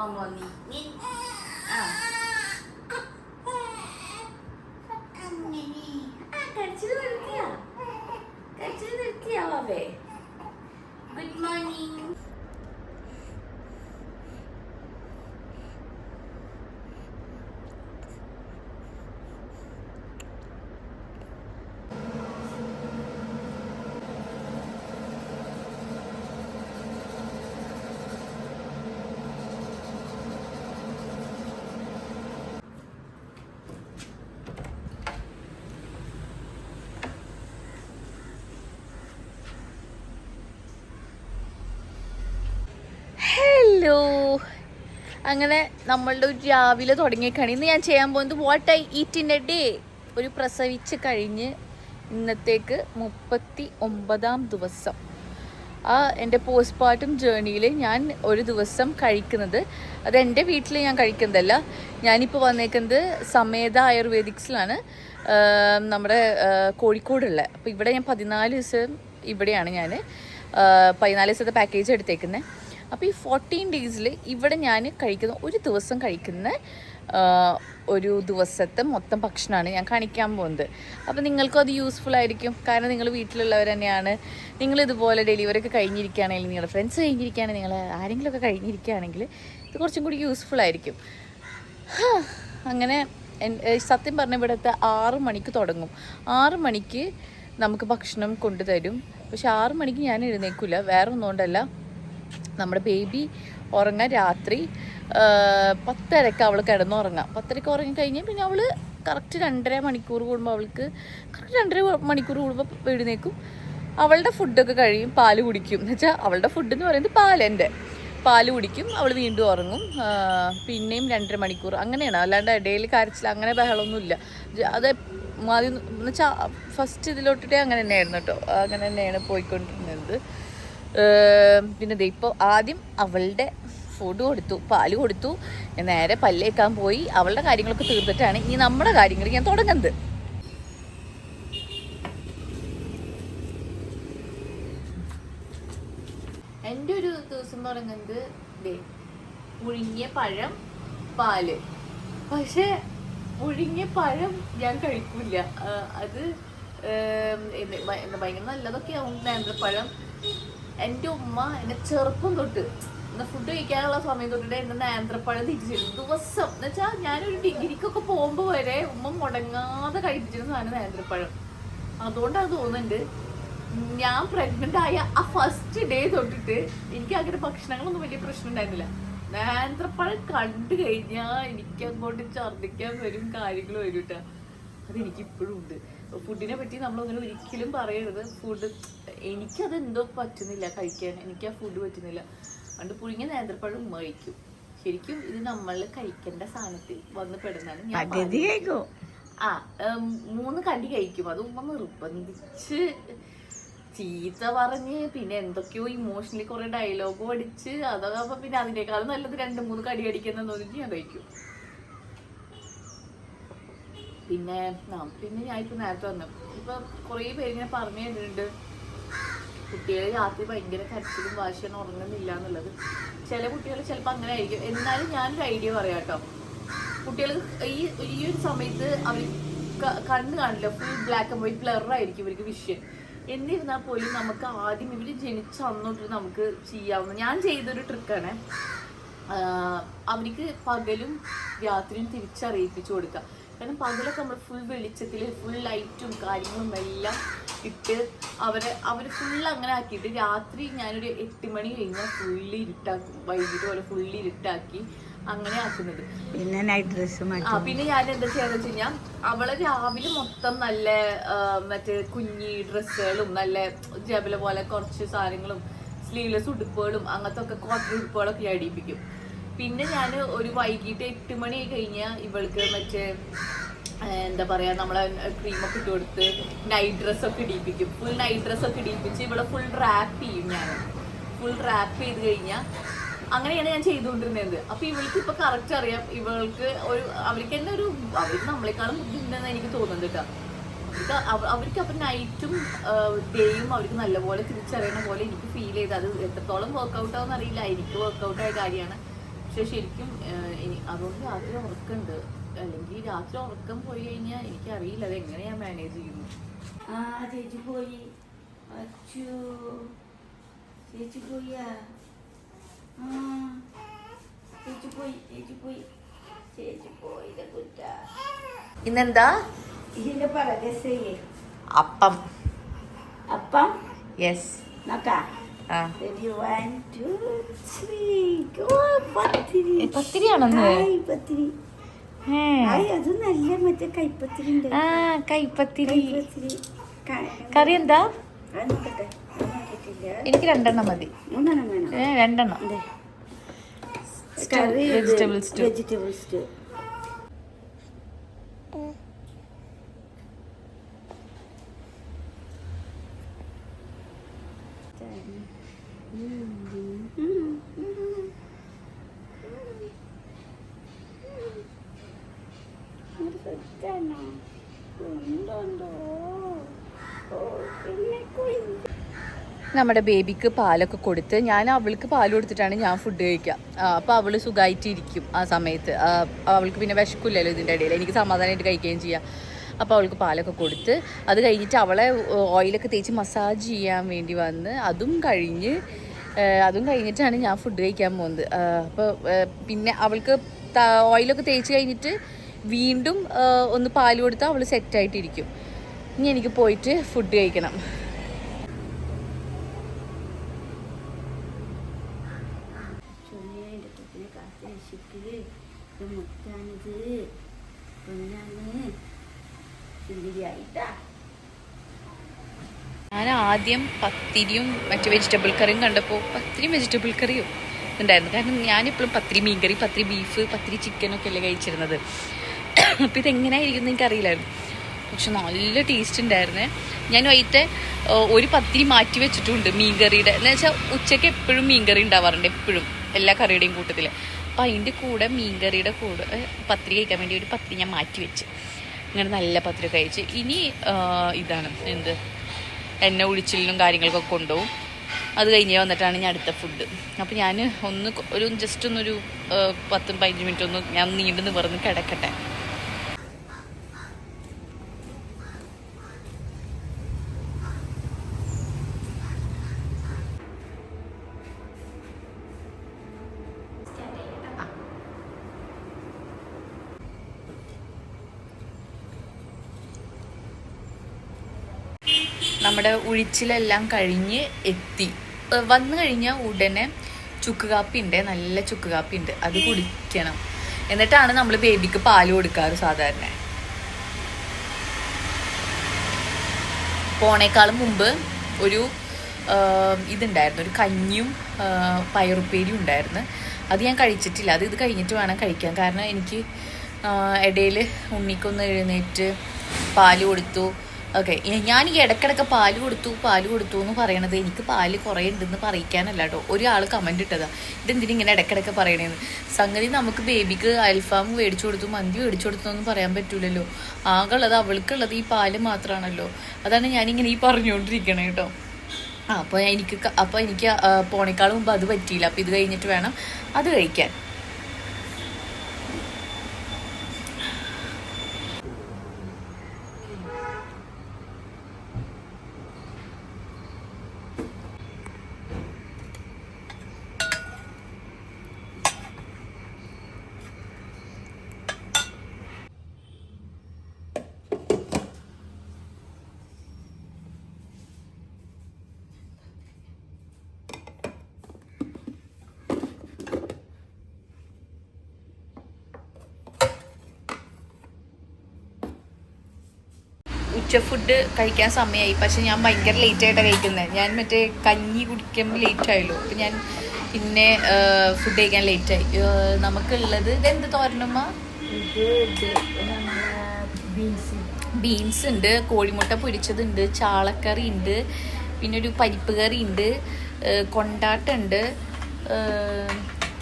ママミに അങ്ങനെ നമ്മളുടെ ഒരു രാവിലെ തുടങ്ങിയേക്കാണ്. ഇന്ന് ഞാൻ ചെയ്യാൻ പോകുന്നത് what I eat in a day ഒരു പ്രസവിച്ച് കഴിഞ്ഞ് ഇന്നത്തേക്ക് മുപ്പത്തി ഒമ്പതാം ദിവസം. ആ എന്റെ പോസ്റ്റ്മോർട്ടം ജേണിയിൽ ഞാൻ ഒരു ദിവസം കഴിക്കുന്നത്. അത് എന്റെ വീട്ടിൽ ഞാൻ കഴിക്കുന്നതല്ല. ഞാനിപ്പോൾ വന്നേക്കുന്നത് സമേത ആയുർവേദിക്സിലാണ്. നമ്മുടെ കോഴിക്കോടുള്ള. അപ്പോൾ ഇവിടെ ഞാൻ പതിനാല് ദിവസം ഇവിടെയാണ് ഞാൻ പതിനാല് ദിവസത്തെ പാക്കേജ് എടുത്തേക്കുന്നത് അപ്പോൾ ഈ ഫോർട്ടീൻ ഡേയ്സിൽ ഇവിടെ ഞാൻ കഴിക്കുന്ന ഒരു ദിവസം കഴിക്കുന്ന ഒരു ദിവസത്തെ മൊത്തം ഭക്ഷണമാണ് ഞാൻ കാണിക്കാൻ പോകുന്നത്. അപ്പോൾ നിങ്ങൾക്കും അത് യൂസ്ഫുൾ ആയിരിക്കും. കാരണം നിങ്ങൾ വീട്ടിലുള്ളവർ തന്നെയാണ്. നിങ്ങൾ ഇതുപോലെ ഡെലിവറി ഒക്കെ കഴിഞ്ഞിരിക്കുകയാണെങ്കിൽ നിങ്ങളുടെ ഫ്രണ്ട്സ് കഴിഞ്ഞിരിക്കുകയാണെങ്കിൽ നിങ്ങൾ ആരെങ്കിലുമൊക്കെ കഴിഞ്ഞിരിക്കുകയാണെങ്കിൽ ഇത് കുറച്ചും കൂടി യൂസ്ഫുൾ ആയിരിക്കും. അങ്ങനെ സത്യം പറഞ്ഞ ഇവിടുത്തെ ആറ് മണിക്ക് തുടങ്ങും. ആറ് മണിക്ക് നമുക്ക് ഭക്ഷണം കൊണ്ടുതരും. പക്ഷെ ആറ് മണിക്ക് ഞാൻ എഴുന്നേക്കില്ല വേറെ ഒന്നുകൊണ്ടല്ല നമ്മുടെ ബേബി ഉറങ്ങാൻ രാത്രി പത്തരക്ക് അവൾ കിടന്നുറങ്ങാം. പത്തരക്ക് ഉറങ്ങി പിന്നെ അവൾ കറക്റ്റ് രണ്ടര മണിക്കൂർ കൂടുമ്പോൾ അവൾക്ക് കറക്റ്റ് രണ്ടര മണിക്കൂർ കൂടുമ്പോൾ എഴുന്നേക്കും. അവളുടെ ഫുഡൊക്കെ കഴിയും പാൽ കുടിക്കും. എന്ന് വെച്ചാൽ അവളുടെ ഫുഡ് എന്ന് പറയുന്നത് പാലെന്റെ പാൽ കുടിക്കും അവൾ വീണ്ടും ഉറങ്ങും. പിന്നെയും രണ്ടര മണിക്കൂർ അങ്ങനെയാണ്. അല്ലാണ്ട് ഇടയിൽ കരച്ചിൽ അങ്ങനെ ബഹളമൊന്നുമില്ല. അത് ആദ്യം എന്ന് വെച്ചാൽ ഫസ്റ്റ് ഇതിലോട്ടിട്ടേ അങ്ങനെ തന്നെയായിരുന്നു കേട്ടോ. അങ്ങനെ തന്നെയാണ് പോയിക്കൊണ്ടിരുന്നത്. പിന്നെ ഇപ്പോൾ ആദ്യം അവളുടെ ഫുഡ് കൊടുത്തു പാൽ കൊടുത്തു നേരെ പല്ലേക്കാൻ പോയി അവളുടെ കാര്യങ്ങളൊക്കെ തീർത്തിട്ടാണ് ഇനി നമ്മുടെ കാര്യങ്ങൾ ഞാൻ തുടങ്ങുന്നത്. എന്റെ ഒരു ദിവസം തുടങ്ങുന്നത് പുഴുങ്ങിയ പഴം പാൽ. പക്ഷേ പുഴുങ്ങിയ പഴം ഞാൻ കഴിക്കില്ല. അത് ഭയങ്കര നല്ലതൊക്കെ ആവും നേന്ത്രപ്പഴം. എന്റെ ഉമ്മ എന്റെ ചെറുപ്പം തൊട്ട് ഫുഡ് കഴിക്കാനുള്ള സമയം തൊട്ടിട്ട് എന്റെ നേന്ത്രപ്പഴം തിരിച്ചിരുന്നു ദിവസം. എന്ന് വെച്ചാൽ ഞാനൊരു ഡിഗ്രിക്കൊക്കെ പോകുമ്പോൾ വരെ ഉമ്മ മുടങ്ങാതെ കഴിപ്പിച്ചിരുന്ന സാധനം നേന്ത്രപ്പഴം. അതുകൊണ്ടാണ് തോന്നുന്നുണ്ട് ഞാൻ പ്രഗ്നന്റ് ആയ ആ ഫസ്റ്റ് ഡേ തൊട്ടിട്ട് എനിക്ക് അങ്ങനെ ഭക്ഷണങ്ങളൊന്നും വലിയ പ്രശ്നം ഉണ്ടായിരുന്നില്ല. നേന്ത്രപ്പഴം കണ്ടു കഴിഞ്ഞാൽ എനിക്ക് അങ്ങോട്ട് ഛർദ്ദിക്കാൻ വരും കാര്യങ്ങൾ വരും കേട്ടോ അതെനിക്ക് ഇപ്പോഴും ഉണ്ട്. ഫുഡിനെ പറ്റി നമ്മളങ്ങനെ ഒരിക്കലും പറയരുത്. ഫുഡ് എനിക്കത് എന്തോ പറ്റുന്നില്ല കഴിക്കാൻ. എനിക്ക് ആ ഫുഡ് പറ്റുന്നില്ല. അതുകൊണ്ട് പുഴുങ്ങിയ നേന്ത്രപ്പഴം മേടിക്കും കഴിക്കും. ശരിക്കും ഇത് നമ്മൾ കഴിക്കേണ്ട സാധനത്തിൽ വന്ന് പെടുന്നാണ് ഞാൻ ആ മൂന്ന് കടി കഴിക്കും. അത് ഉമ്മ നിർബന്ധിച്ച് ചീത്ത പറഞ്ഞ് പിന്നെ എന്തൊക്കെയോ ഇമോഷണലി കുറെ ഡയലോഗ് അടിച്ച് അതൊക്കെ പിന്നെ അതിനേക്കാളും നല്ലത് രണ്ട് മൂന്ന് കടി അടിക്കുന്ന തോന്നിട്ട് ഞാൻ കഴിക്കും. പിന്നെ പിന്നെ ഞാൻ ഇപ്പൊ നേരത്തെ വന്നു. ഇപ്പൊ കുറേ പേര് ഇങ്ങനെ പറഞ്ഞു കേട്ടിട്ടുണ്ട്. കുട്ടികൾ രാത്രി ഭയങ്കര കരച്ചിലും വാശിയാണ് ഉറങ്ങുന്നില്ല എന്നുള്ളത്. ചില കുട്ടികൾ ചിലപ്പോൾ അങ്ങനെ ആയിരിക്കും. എന്നാലും ഞാനൊരു ഐഡിയ പറയാം കേട്ടോ. കുട്ടികൾ ഈ ഈ ഒരു സമയത്ത് അവർ കണ്ണ് കാണില്ല. Full black and white blur ആയിരിക്കും ഇവർക്ക് വിഷയം എന്നിരുന്നാൽ പോലും നമുക്ക് ആദ്യം ഇവർ ജനിച്ച അന്നോട്ട് നമുക്ക് ചെയ്യാവുന്ന ഞാൻ ചെയ്തൊരു ട്രിക്കാണ് അവർക്ക് പകലും രാത്രിയും തിരിച്ചറിയിപ്പിച്ചു കൊടുക്കുക കാരണം പകലൊക്കെ നമ്മൾ ഫുൾ വെളിച്ചത്തിൽ ഫുൾ ലൈറ്റും കാര്യങ്ങളും എല്ലാം ഇട്ട് അവരെ അവർ ഫുൾ അങ്ങനെ ആക്കിയിട്ട് രാത്രി ഞാനൊരു എട്ട് മണി കഴിഞ്ഞാൽ ഫുള്ളി ഇരുട്ടാക്കും. വൈകിട്ട് പോലെ ഫുള്ളി ഇരുട്ടാക്കി അങ്ങനെ ആക്കുന്നത്. പിന്നെ നൈറ്റ് ഡ്രസ്സ് ആ പിന്നെ ഞാൻ എന്താ ചെയ്യാന്ന് വെച്ച് കഴിഞ്ഞാൽ അവളെ രാവിലെ മൊത്തം നല്ല മറ്റേ കുഞ്ഞി ഡ്രസ്സുകളും നല്ല ജബല പോലെ കുറച്ച് സാധനങ്ങളും സ്ലീവ്ലെസ് ഉടുപ്പുകളും അങ്ങനത്തെ ഒക്കെ കോട്ടൺ ഉടുപ്പുകളൊക്കെ ഞാൻ അടിപ്പിക്കും. പിന്നെ ഞാൻ ഒരു വൈകിട്ട് എട്ട് മണി കഴിഞ്ഞാൽ ഇവൾക്ക് മറ്റേ എന്താ പറയാ നമ്മളെ ക്രീമൊക്കെ ഇട്ട് കൊടുത്ത് നൈറ്റ് ഡ്രസ് ഡ്രസ്സൊക്കെ ഇടിപ്പിക്കും. ഫുൾ നൈറ്റ് ഡ്രസ് ഡ്രസ്സൊക്കെ ഇടിപ്പിച്ച് ഇവിടെ ഫുൾ റാപ്പ് ചെയ്യും ഞാൻ ഫുൾ റാപ്പ് ചെയ്ത് കഴിഞ്ഞാൽ അങ്ങനെയാണ് ഞാൻ ചെയ്തുകൊണ്ടിരുന്നത്. അപ്പൊ ഇവൾക്ക് ഇപ്പൊ കറക്റ്റ് അറിയാം. ഇവൾക്ക് ഒരു അവർക്ക് തന്നെ ഒരു അവർക്ക് നമ്മളെക്കാളും ബുദ്ധിമുട്ടെന്ന് എനിക്ക് തോന്നുന്നുണ്ട് കേട്ടോ. അവർക്ക് അപ്പൊ നൈറ്റും ഡേയും അവർക്ക് നല്ലപോലെ തിരിച്ചറിയണ പോലെ എനിക്ക് ഫീൽ ചെയ്ത് അത് എത്രത്തോളം വർക്കൗട്ട് ആവുമെന്ന് അറിയില്ല. എനിക്ക് വർക്കൗട്ട് ആയ കാര്യമാണ്. പക്ഷെ ശരിക്കും അതുകൊണ്ട് രാത്രി ഉറക്കമുണ്ട് അല്ലെങ്കിൽ രാത്രി ഉറക്കം പോയി കഴിഞ്ഞാൽ എനിക്കറിയില്ല അത് എങ്ങനെ ഞാൻ മാനേജ് ചെയ്യുന്നു. ആ ചേച്ചി പോയി. അച്ചു. ചേച്ചി പോയാ ചേച്ചി പോയി ചേച്ചി പോയി. ചേച്ചി പോയി കുറ്റ. ഇന്നെന്താ? ഇതിന്റെ പരകസയെ അപ്പം. അപ്പം? യെസ് നോക്കാം. പത്തിരിയാണെന്ന്. പത്തിരി. ഹായ്, അത് നല്ല മറ്റേ കൈപ്പത്തിരി ഉണ്ട്. ആ കൈപ്പത്തിരി. കറി എന്താ. എനിക്ക് രണ്ടെണ്ണം മതി. രണ്ടെണ്ണം. Stew, കറി നമ്മുടെ ബേബിക്ക് പാലൊക്കെ കൊടുത്ത് ഞാൻ അവൾക്ക് പാൽ കൊടുത്തിട്ടാണ് ഞാൻ ഫുഡ് കഴിക്കുക. അപ്പോൾ അവൾ സുഖമായിട്ടിരിക്കും ആ സമയത്ത്. അവൾക്ക് പിന്നെ വിശക്കില്ലല്ലോ ഇതിന്റെ ഇടയിൽ. എനിക്ക് സമാധാനമായിട്ട് കഴിക്കുകയും ചെയ്യാം. അപ്പോൾ അവൾക്ക് പാലൊക്കെ കൊടുത്ത് അത് കഴിഞ്ഞിട്ട് അവളെ ഓയിലൊക്കെ തേച്ച് മസാജ് ചെയ്യാൻ വേണ്ടി വന്ന് അതും കഴിഞ്ഞ് അതും കഴിഞ്ഞിട്ടാണ് ഞാൻ ഫുഡ് കഴിക്കാൻ പോകുന്നത്. അപ്പോൾ പിന്നെ അവൾക്ക് ഓയിലൊക്കെ തേച്ച് കഴിഞ്ഞിട്ട് വീണ്ടും ഒന്ന് പാൽ കൊടുത്താൽ അവൾ സെറ്റായിട്ടിരിക്കും. ഇനി എനിക്ക് പോയിട്ട് ഫുഡ് കഴിക്കണം. ഞാൻ ആദ്യം പത്തിരിയും മറ്റു വെജിറ്റബിൾ കറിയും കണ്ടപ്പോൾ പത്തിരി വെജിറ്റബിൾ കറിയും ഉണ്ടായിരുന്നു. കാരണം ഞാനിപ്പോഴും പത്തിരി മീൻകറി പത്തിരി ബീഫ് പത്തിരി ചിക്കനൊക്കെ അല്ലേ കഴിച്ചിരുന്നത്. അപ്പോൾ ഇതെങ്ങനെയായിരിക്കും എന്ന് എനിക്കറിയില്ലായിരുന്നു. പക്ഷെ നല്ല ടേസ്റ്റ് ഉണ്ടായിരുന്നേ. ഞാൻ വൈകിട്ട് ഒരു പത്തിരി മാറ്റി വെച്ചിട്ടുണ്ട് മീൻകറിയുടെ. എന്ന് വെച്ചാൽ ഉച്ചയ്ക്ക് എപ്പോഴും മീൻകറി ഉണ്ടാവാറുണ്ട് എപ്പോഴും എല്ലാ കറിയുടെയും കൂട്ടത്തിൽ അപ്പോൾ അതിന്റെ കൂടെ മീൻകറിയുടെ കൂടെ പത്തിരി കഴിക്കാൻ വേണ്ടി ഒരു പത്തിരി ഞാൻ മാറ്റി വെച്ച്. ഇങ്ങനെ നല്ല പത്തിരി കഴിച്ച്. ഇനി ഇതാണ് എന്ത്? എണ്ണ ഒഴിച്ചിലിനും കാര്യങ്ങൾക്കൊക്കെ കൊണ്ടുപോകും. അത് കഴിഞ്ഞ് വന്നിട്ടാണ് ഞാൻ അടുത്ത ഫുഡ് അപ്പോൾ ഞാൻ ഒന്ന് ഒരു ജസ്റ്റ് ഒന്നൊരു പത്തും പതിനഞ്ച് മിനിറ്റ് ഒന്ന് ഞാൻ നീണ്ടു നിവർന്ന് കിടക്കട്ടെ. നമ്മുടെ ഉഴിച്ചിലെല്ലാം കഴിഞ്ഞ് എത്തി. വന്നു കഴിഞ്ഞാൽ ഉടനെ ചുക്ക് കാപ്പി ഉണ്ട് നല്ല ചുക്ക് കാപ്പി ഉണ്ട്. അത് കുടിക്കണം. എന്നിട്ടാണ് നമ്മൾ ബേബിക്ക് പാൽ കൊടുക്കാറ് സാധാരണ. പോണേക്കാളും മുമ്പ് ഒരു ഇതുണ്ടായിരുന്നു. ഒരു കഞ്ഞിയും പയറുപ്പേരിയും ഉണ്ടായിരുന്നു. അത് ഞാൻ കഴിച്ചിട്ടില്ല. അത് ഇത് കഴിഞ്ഞിട്ട് വേണം കഴിക്കാൻ. കാരണം എനിക്ക് ഇടയിൽ ഉണ്ണിക്കൊന്ന് എഴുന്നേറ്റ് പാൽ കൊടുത്തു. ഓക്കെ ഞാൻ ഈ ഇടയ്ക്കിടയ്ക്ക് പാൽ കൊടുത്തു പാൽ കൊടുത്തു എന്ന് പറയണത് എനിക്ക് പാൽ കുറേ ഉണ്ടെന്ന് പറയിക്കാനല്ല കേട്ടോ ഒരാൾ കമന്റ് ഇട്ടതാ. ഇതെന്തിനും ഇങ്ങനെ ഇടയ്ക്കിടയ്ക്ക് പറയണേന്ന്? സംഗതി നമുക്ക് ബേബിക്ക് അൽഫാം മേടിച്ചു കൊടുത്തു മന്തി മേടിച്ചു കൊടുത്തു എന്നൊന്നും പറയാൻ പറ്റൂലല്ലോ. ആകെയുള്ളത് അവൾക്കുള്ളത് ഈ പാൽ മാത്രമാണല്ലോ അതാണ് ഞാനിങ്ങനെ ഈ പറഞ്ഞുകൊണ്ടിരിക്കണേ കേട്ടോ അപ്പോൾ എനിക്ക് അപ്പോൾ എനിക്ക് പോണേക്കാളും മുമ്പ് അത് പറ്റിയില്ല. അപ്പോൾ ഇത് കഴിഞ്ഞിട്ട് വേണം അത് കഴിക്കാൻ. ഉച്ച ഫുഡ് കഴിക്കാൻ സമയമായി പക്ഷെ ഞാൻ ഭയങ്കര ലേറ്റ് ആയിട്ടാണ് കഴിക്കുന്നത് ഞാൻ മറ്റേ കഞ്ഞി കുടിക്കുമ്പോൾ ലേറ്റ് ആയല്ലോ. അപ്പം ഞാൻ പിന്നെ ഫുഡ് കഴിക്കാൻ ലേറ്റ് ആയി. നമുക്കുള്ളത് ഇതെന്ത് തോരണമ്മ ബീൻസ് ഉണ്ട് കോഴിമുട്ട പൊരിച്ചതുണ്ട് ചാളക്കറി ഉണ്ട് പിന്നെ ഒരു പരിപ്പ് കറി ഉണ്ട് കൊണ്ടാട്ടുണ്ട്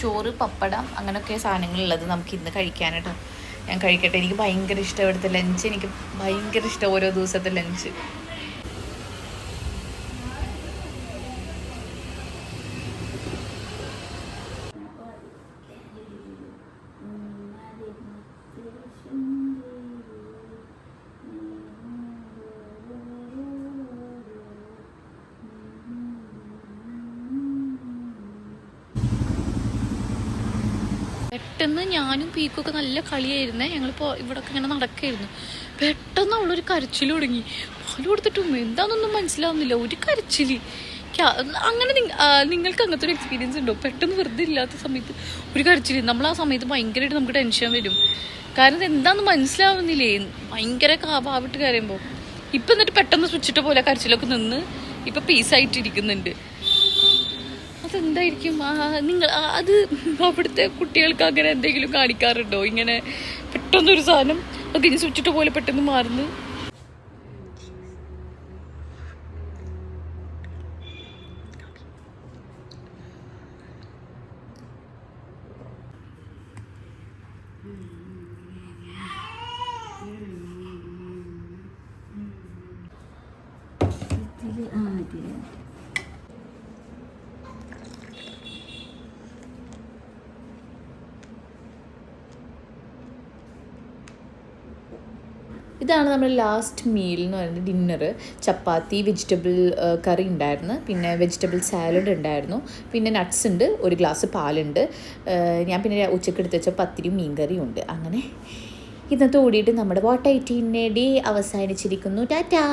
ചോറ് പപ്പടം അങ്ങനെയൊക്കെ സാധനങ്ങളുള്ളത് നമുക്ക് ഇന്ന് കഴിക്കാനായിട്ട് ഞാൻ കഴിക്കട്ടെ. എനിക്ക് ഭയങ്കര ഇഷ്ടം ഇവിടുത്തെ ലഞ്ച് എനിക്ക് ഭയങ്കര ഇഷ്ടം ഓരോ ദിവസത്തെ ലഞ്ച് പെട്ടെന്ന് ഞാനും പീക്കൊക്കെ നല്ല കളിയായിരുന്നേ. ഞങ്ങളിപ്പോൾ ഇവിടെയൊക്കെ ഇങ്ങനെ നടക്കായിരുന്നു. പെട്ടെന്ന് അവളൊരു കരച്ചിൽ തുടങ്ങി. പാൽ കൊടുത്തിട്ടും എന്താണെന്നൊന്നും മനസ്സിലാവുന്നില്ല. ഒരു കരച്ചിൽ അങ്ങനെ നിങ്ങൾക്ക് അങ്ങനത്തെ ഒരു എക്സ്പീരിയൻസ് ഉണ്ടോ? പെട്ടെന്ന് വെറുതെ ഇല്ലാത്ത സമയത്ത് ഒരു കരച്ചിൽ നമ്മൾ ആ സമയത്ത് ഭയങ്കരമായിട്ട് നമുക്ക് ടെൻഷൻ വരും. കാരണം എന്താന്ന് മനസ്സിലാവുന്നില്ലേ? ഭയങ്കര കാവാവിട്ട് കരയുമ്പോൾ ഇപ്പം എന്നിട്ട് പെട്ടെന്ന് സ്വിച്ചിട്ട പോലെ കരച്ചിലൊക്കെ നിന്ന് ഇപ്പം പീസായിട്ടിരിക്കുന്നുണ്ട് അതെന്തായിരിക്കും ആ, നിങ്ങൾ അത് അവിടുത്തെ കുട്ടികൾക്ക് അങ്ങനെ എന്തെങ്കിലും കാണിക്കാറുണ്ടോ? ഇങ്ങനെ പെട്ടെന്നൊരു സാധനം അത് കഴിഞ്ഞ് സ്വിച്ചിട്ട് പോലെ പെട്ടെന്ന് മാറുന്നു? ഇതാണ് നമ്മുടെ ലാസ്റ്റ് മീൽ എന്ന് പറയുന്നത് ഡിന്നർ ചപ്പാത്തി വെജിറ്റബിൾ കറി ഉണ്ടായിരുന്നു. പിന്നെ വെജിറ്റബിൾ സാലഡ് ഉണ്ടായിരുന്നു. പിന്നെ നട്ട്സ് ഉണ്ട് ഒരു ഗ്ലാസ് പാലുണ്ട്. ഞാൻ പിന്നെ ഉച്ചയ്ക്ക് എടുത്ത് വെച്ച പത്തിരിയും മീൻകറിയും ഉണ്ട്. അങ്ങനെ ഇന്നത്തെ ഓടിയിട്ട് നമ്മുടെ വാട്ട് ഐറ്റീന്റെ ഡേ അവസാനിച്ചിരിക്കുന്നു. ടാറ്റാ!